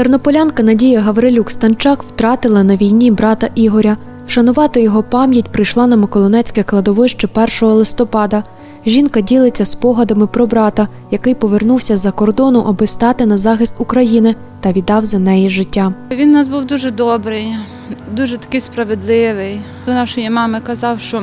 Тернополянка Надія Гаврилюк Станчак втратила на війні брата Ігоря. Вшанувати його пам'ять прийшла на Миколинецьке кладовище 1 листопада. Жінка ділиться спогадами про брата, який повернувся з-за кордону, аби стати на захист України та віддав за неї життя. Він у нас був дуже добрий, дуже такий справедливий. До нашої мами казав, що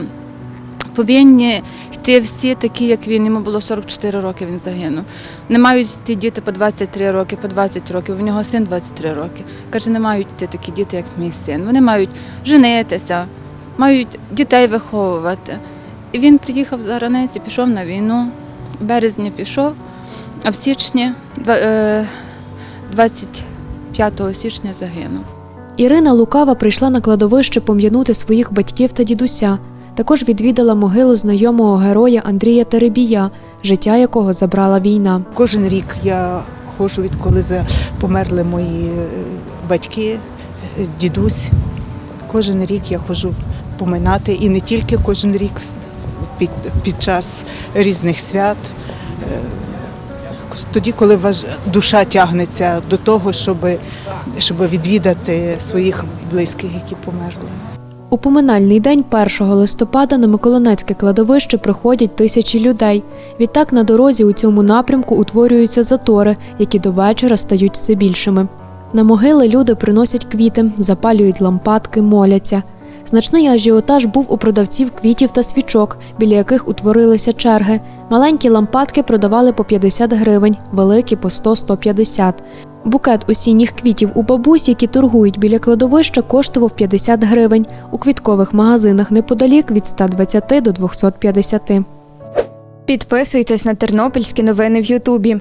повинні йти всі такі, як він. Йому було 44 роки, він загинув. Не мають йти діти по 23 роки, по 20 років. У нього син 23 роки. Каже, не мають йти такі діти, як мій син. Вони мають женитися, мають дітей виховувати. І він приїхав з Аранець і пішов на війну. В березні пішов, а в січні е, 25 січня загинув. Ірина Лукава прийшла на кладовище пом'янути своїх батьків та дідуся. Також відвідала могилу знайомого героя Андрія Теребія, життя якого забрала війна. Кожен рік я ходжу, відколи померли мої е, батьки, е, дідусь. Кожен рік я ходжу поминати і не тільки кожен рік під, під час різних свят. Е, Тоді, коли важ, душа тягнеться до того, щоб, щоб відвідати своїх близьких, які померли. У поминальний день 1 листопада на Миколинецьке кладовище приходять тисячі людей. Відтак на дорозі у цьому напрямку утворюються затори, які до вечора стають все більшими. На могили люди приносять квіти, запалюють лампадки, моляться. Значний ажіотаж був у продавців квітів та свічок, біля яких утворилися черги. Маленькі лампадки продавали по 50 гривень, великі по 100-150. Букет осінніх квітів у бабусь, які торгують біля кладовища, коштував 50 гривень. У квіткових магазинах неподалік від 120 до 250. Підписуйтесь на тернопільські новини в Ютубі.